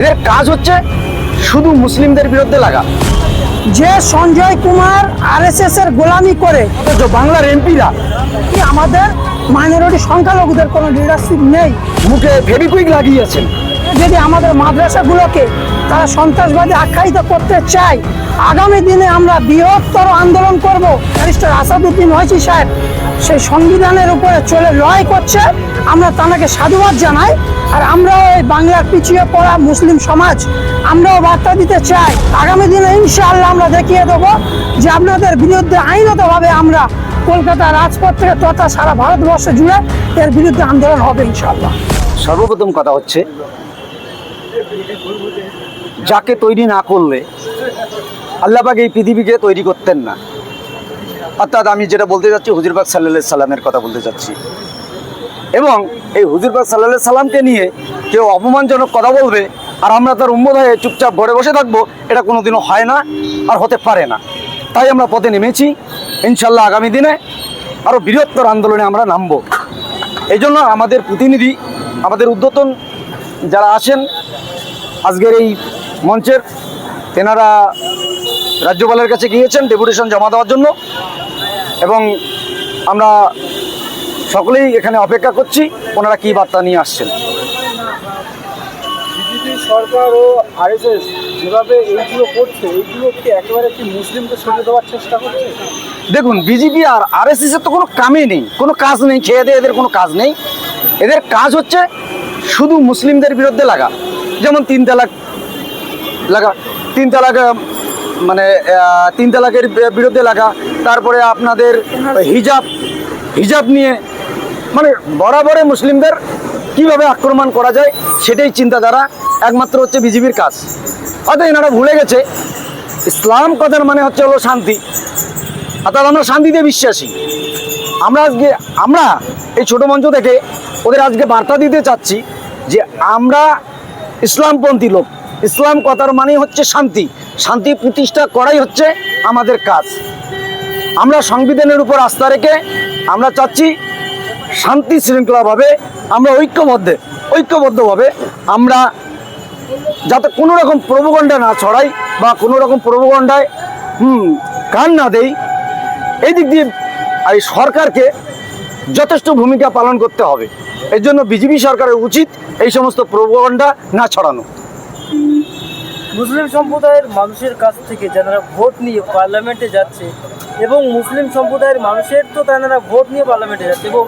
এদের কাজ হচ্ছে শুধু মুসলিমদের বিরুদ্ধে লাগা। যে সঞ্জয় কুমার আরএসএস এর গোলামি করে অথচ বাংলার এমপিরা কি আমাদের মাইনরিটি সংখ্যালঘুদের কোনো লিডারশিপ নেই? মুখে ফেবিকুইক লাগিয়েছেন। যদি আমাদের মাদ্রাসাগুলোকে তারা সন্ত্রাসবাদী আখ্যায়িত করতে চায় আগামী দিনে আমরা বৃহত্তর আন্দোলন করব ব্যারিস্টার আসাদুদ্দিন ওয়াইসি সাহেব সেই সংবিধানের উপরে চলে লড়াই করছে আমরা তাকে সাধুবাদ জানাই। আর আমরাও এই বাংলার পিছিয়ে পড়া মুসলিম সমাজ, আমরাও বার্তা দিতে চাই। আগামী দিনে ইনশাআল্লাহ আমরা দেখিয়ে দেবো যে আপনাদের বিরুদ্ধে আইনতভাবে আমরা কলকাতা রাজপথ থেকে তথা সারা ভারতবর্ষ জুড়ে এর বিরুদ্ধে আন্দোলন হবে ইনশাআল্লাহ। সর্বপ্রথম কথা হচ্ছে, যাকে তৈরি না করলে আল্লাহবাগ এই পৃথিবীকে তৈরি করতেন না। অর্থাৎ আমি যেটা বলতে যাচ্ছি হুজুরবাগ সাল্লাহ সাল্লামের কথা বলতে যাচ্ছি। এবং এই হুজুরবাগ সাল্লাহ সাল্লামকে নিয়ে কেউ অপমানজনক কথা বলবে আর আমরা তার উম্মত হয়ে চুপচাপ ঘরে বসে থাকব, এটা কোনোদিনও হয় না আর হতে পারে না। তাই আমরা পথে নেমেছি। ইনশাল্লাহ আগামী দিনে আরও বৃহত্তর আন্দোলনে আমরা নামবো। এই জন্য আমাদের প্রতিনিধি, আমাদের উদ্যতন যারা আসেন আজকের এই মঞ্চের তেনারা রাজ্যপালের কাছে গিয়েছেন ডেপুটেশন জমা দেওয়ার জন্য। এবং আমরা সকলেই এখানে অপেক্ষা করছি ওনারা কী বার্তা নিয়ে আসছেন? বিজেপি সরকার ও আরএসএস যেভাবে এইগুলো করছে এইগুলো কি একেবারে কি মুসলিমকে সরিয়ে দেওয়ার চেষ্টা করছে? দেখুন বিজেপি আর আরএসএস এর তো কোনো কামই নেই কোনো কাজ নেই খেয়ে দিয়ে এদের কোনো কাজ নেই। এদের কাজ হচ্ছে শুধু মুসলিমদের বিরুদ্ধে লাগা যেমন তিন তালাক লাগা তিন তালাক মানে তিন তালাকের বিরুদ্ধে লাগা তারপরে আপনাদের হিজাব হিজাব নিয়ে মানে বরাবরে মুসলিমদের কীভাবে আক্রমণ করা যায় সেটাই চিন্তাধারা, একমাত্র হচ্ছে বিজেপির কাজ। হয়তো এনারা ভুলে গেছে, ইসলাম কথার মানে হচ্ছে হলো শান্তি। অর্থাৎ আমরা শান্তিতে বিশ্বাসী। আমরা আজকে, আমরা এই ছোট মঞ্চ থেকে ওদের আজকে বার্তা দিতে চাচ্ছি যে আমরা ইসলামপন্থী লোক। ইসলাম কথার মানেই হচ্ছে শান্তি। শান্তি প্রতিষ্ঠা করাই হচ্ছে আমাদের কাজ। আমরা সংবিধানের উপর আস্থা রেখে আমরা চাচ্ছি শান্তি শৃঙ্খলাভাবে আমরা ঐক্যবদ্ধে, ঐক্যবদ্ধভাবে আমরা যাতে কোনো রকম প্রভুগণ্ডা না ছড়াই বা কোনো রকম প্রভুগণ্ডায়, হুম কান না দেই, এই দিক দিয়ে এই সরকারকে যথেষ্ট ভূমিকা পালন করতে হবে। এর জন্য বিজেপি সরকারের উচিত এই সমস্ত প্রভুগণ্ডা না ছড়ানো। মুসলিম সম্প্রদায়ের মানুষের কাছ থেকে যারা ভোট নিয়ে পার্লামেন্টে যাচ্ছে এবং মুসলিম সম্প্রদায়ের মানুষের তো তারা ভোট নিয়ে পার্লামেন্টে যাচ্ছে। এবং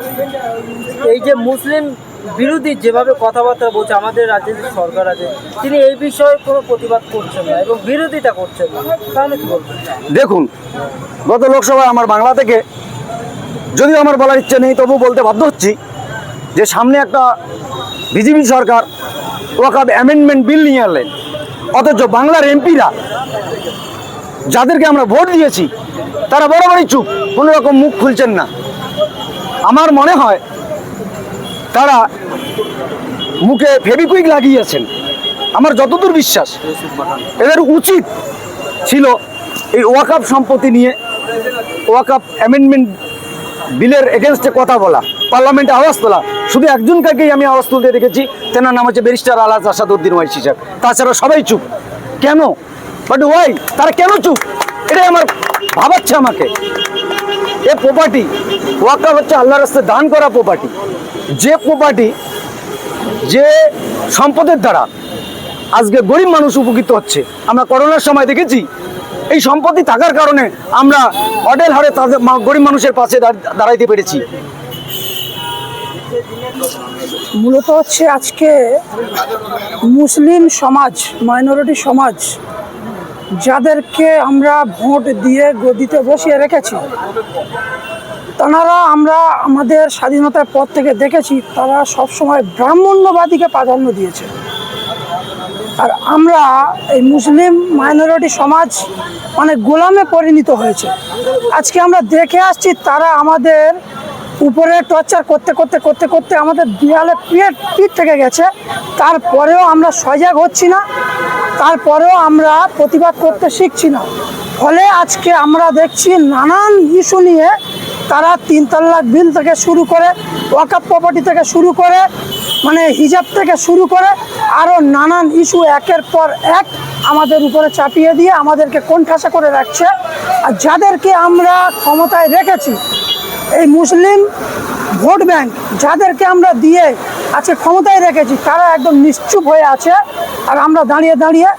এই যে মুসলিম বিরোধী যেভাবে কথাবার্তা বলছে, আমাদের রাজ্যে যে সরকার আছে, তিনি এই বিষয়ে কোনো প্রতিবাদ করছেন না এবং বিরোধিতা করছেন না। তাহলে কি বলবেন? দেখুন, গত লোকসভায় আমার বাংলা থেকে যদিও আমার বলার ইচ্ছে নেই তবু বলতে বাধ্য হচ্ছি যে সামনে একটা বিজেপি সরকার ওয়াকাব অ্যামেন্ডমেন্ট বিল নিয়ে আনলেন। অথচ বাংলার এমপিরা যাদেরকে আমরা ভোট দিয়েছি তারা বরাবরই চুপ, কোনো রকম মুখ খুলছেন না। আমার মনে হয় তারা মুখে ফেবিকুইক লাগিয়েছেন। আমার যতদূর বিশ্বাস, এদের উচিত ছিল এই ওয়াকাপ সম্পত্তি নিয়ে ওয়াকাপ অ্যামেন্ডমেন্ট বিলের এগেনস্টে কথা বলা, পার্লামেন্টে আওয়াজ তোলা। শুধু একজনকেই আমি আওয়াজ তুলতে দেখেছি, তেনার নাম হচ্ছে ব্যারিস্টার আলাজ আসাদুদ্দিন ওয়াইসি সাহেব। তাছাড়া সবাই চুপ। কেন? বাট ওয়াই তারা কেন চুপ? এটাই আমার ভাবাচ্ছে আমাকে। এ প্রপার্টি ওয়াকাপ হচ্ছে আল্লাহ রাস্তায় দান করা প্রপার্টি যে প্রপার্টি যে সম্পদের দ্বারা আজকে গরিব মানুষ উপকৃত হচ্ছে। আমরা করোনার সময় দেখেছি, এই সম্পত্তি থাকার কারণে আমরা অডেল হারে তাদের গরিব মানুষের পাশে দাঁড়- দাঁড়াইতে পেরেছি। মূলত হচ্ছে আজকে মুসলিম সমাজ মাইনরিটি সমাজ যাদেরকে আমরা ভোট দিয়ে গদিতে বসিয়ে রেখেছি, তারা আমরা আমাদের স্বাধীনতার পর থেকে দেখেছি, তারা সবসময় ব্রাহ্মণ্যবাদীকে প্রাধান্য দিয়েছে। আর আমরা এই মুসলিম মাইনরিটি সমাজ মানে গোলামে পরিণত হয়েছে। আজকে আমরা দেখে আসছি, তারা আমাদের উপরে টর্চার করতে করতে করতে করতে আমাদের দেয়ালে পিঠ থেকে গেছে। তারপরেও আমরা সজাগ হচ্ছি না। তারপরেও আমরা প্রতিবাদ করতে শিখছি না। ফলে আজকে আমরা দেখছি নানান ইস্যু নিয়ে তারা তিন তাল্লাক বিল থেকে শুরু করে ওয়াকাপ প্রপার্টি থেকে শুরু করে মানে হিজাব থেকে শুরু করে, আরও নানান ইস্যু একের পর এক আমাদের উপরে চাপিয়ে দিয়ে আমাদেরকে কোণঠাসা করে রাখছে। আর যাদেরকে আমরা ক্ষমতায় রেখেছি, এই মুসলিম ভোট ব্যাংক, যাদেরকে আমরা দিয়ে আজকে ক্ষমতায় রেখেছি, তারা একদম নিশ্চুপ হয়ে আছে। আর আমরা দাঁড়িয়ে দাঁড়িয়ে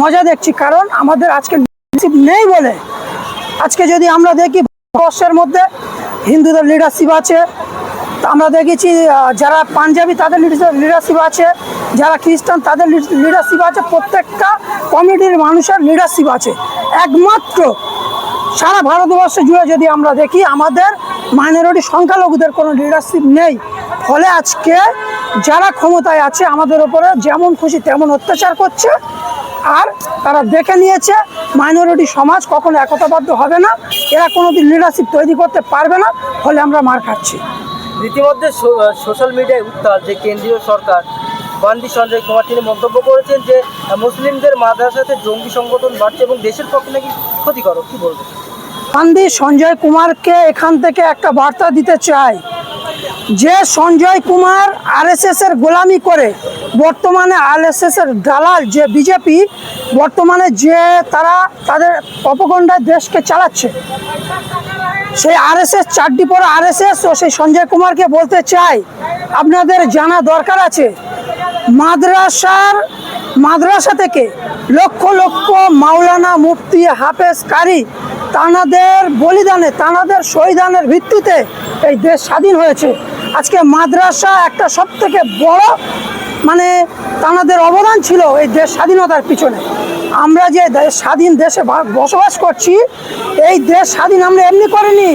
মজা দেখছি, কারণ আমাদের আজকে নেই বলে। আজকে যদি আমরা দেখি, ভারতবর্ষের মধ্যে হিন্দুদের লিডারশিপ আছে আমরা দেখেছি যারা পাঞ্জাবি তাদের লিডারশিপ আছে, যারা খ্রিস্টান তাদের লিডারশিপ আছে, প্রত্যেকটা কমিটির মানুষের লিডারশিপ আছে। একমাত্র সারা ভারতবর্ষ জুড়ে যদি আমরা দেখি, আমাদের মাইনরিটি সংখ্যালঘুদের কোনো লিডারশিপ নেই। ফলে আজকে যারা ক্ষমতায় আছে আমাদের ওপরে যেমন খুশি তেমন অত্যাচার করছে আর তারা দেখে নিয়েছে মাইনরিটি সমাজ কখনো একতাবদ্ধ হবে না এরা কোনোদিন লিডারশিপ তৈরি করতে পারবে না ফলে আমরা মার খাচ্ছি। ইতিমধ্যে সোশ্যাল মিডিয়ায় উত্তাল যে কেন্দ্রীয় সরকার বান্দি সঞ্জয় কুমার তিনি মন্তব্য করেছেন যে মুসলিমদের মাদ্রাসাতে জঙ্গি সংগঠন বাড়ছে এবং দেশের পক্ষে নাকি ক্ষতিকারক কি বলবেন? গান্ধী সঞ্জয় কুমারকে এখান থেকে একটা বার্তা দিতে চাই। যে সঞ্জয় কুমার আরএসএস এর গোলামি করে বর্তমানে আরএসএস এর দালাল যে বিজেপি বর্তমানে যে তারা তাদের অপগণ্ডায় দেশকে চালাচ্ছে। সেই আরএসএস চারটি পর আরএসএস ও সেই সঞ্জয় কুমারকে বলতে চাই, আপনাদের জানা দরকার আছে, মাদ্রাসার মাদ্রাসা থেকে লক্ষ লক্ষ মাওলানা মুফতি হাফেজ কারি তানাদের বলিদানে, তানাদের শহীদানের ভিত্তিতে এই দেশ স্বাধীন হয়েছে। আজকে মাদ্রাসা একটা সব থেকে বড় মানে তানাদের অবদান ছিল এই দেশ স্বাধীনতার পিছনে। আমরা যে স্বাধীন দেশে বসবাস করছি, এই দেশ স্বাধীন আমরা এমনি করিনি।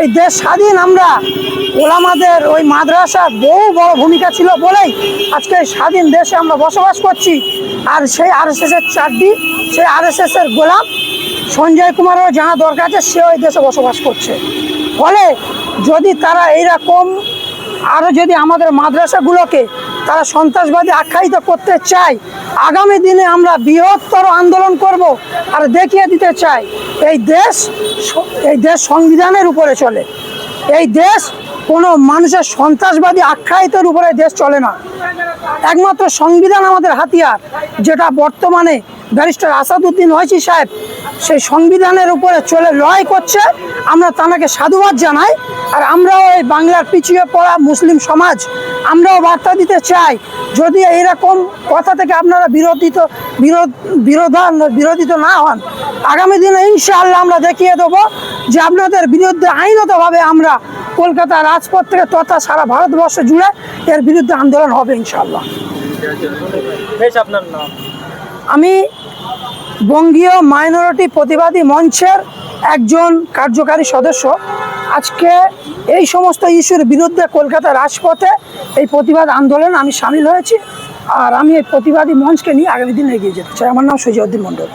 এই দেশ স্বাধীন আমরা ওলামাদের ওই মাদ্রাসার বহু বড় ভূমিকা ছিল বলেই আজকে স্বাধীন দেশে আমরা বসবাস করছি। আর সেই আরএসএস এর চারটি, সেই আরএসএস এর গোলাম সঞ্জয় কুমারেরও জানা দরকার আছে সে ওই দেশে বসবাস করছে। ফলে যদি তারা এইরকম আরও যদি আমাদের মাদ্রাসাগুলোকে তারা সন্ত্রাসবাদী আখ্যায়িত করতে চায়, আগামী দিনে আমরা বৃহত্তর আন্দোলন করব আর দেখিয়ে দিতে চাই, এই দেশ এই দেশ সংবিধানের উপরে চলে। এই দেশ কোনো মানুষের সন্ত্রাসবাদী আখ্যায়িতের উপরে দেশ চলে না। একমাত্র সংবিধান আমাদের হাতিয়ার, যেটা বর্তমানে ব্যারিস্টার আসাদুদ্দিন ওয়াইসি সাহেব সেই সংবিধানের উপরে চলে লড়াই করছে। আমরা তানাকে সাধুবাদ জানাই। আর আমরাও এই বাংলার পিছিয়ে পড়া মুসলিম সমাজ আমরাও বার্তা দিতে চাই। যদি এইরকম কথা থেকে আপনারা বিরোধিত বিরোধ বিরোধান বিরোধিত না হন আগামী দিনে ইনশাআল্লাহ আমরা দেখিয়ে দেবো যে আপনাদের বিরুদ্ধে আইনতভাবে আমরা কলকাতা রাজপথ থেকে তথা সারা ভারতবর্ষ জুড়ে এর বিরুদ্ধে আন্দোলন হবে ইনশাআল্লাহ। বেশ আপনার নাম? আমি বঙ্গীয় মাইনরিটি প্রতিবাদী মঞ্চের একজন কার্যকারী সদস্য। আজকে এই সমস্ত ইস্যুর বিরুদ্ধে কলকাতা রাজপথে এই প্রতিবাদ আন্দোলন আমি সামিল হয়েছি আর আমি এই প্রতিবাদী মঞ্চকে নিয়ে আগামী দিন এগিয়ে যেতে চাই। আমার নাম সুজিউদ্দিন মণ্ডল।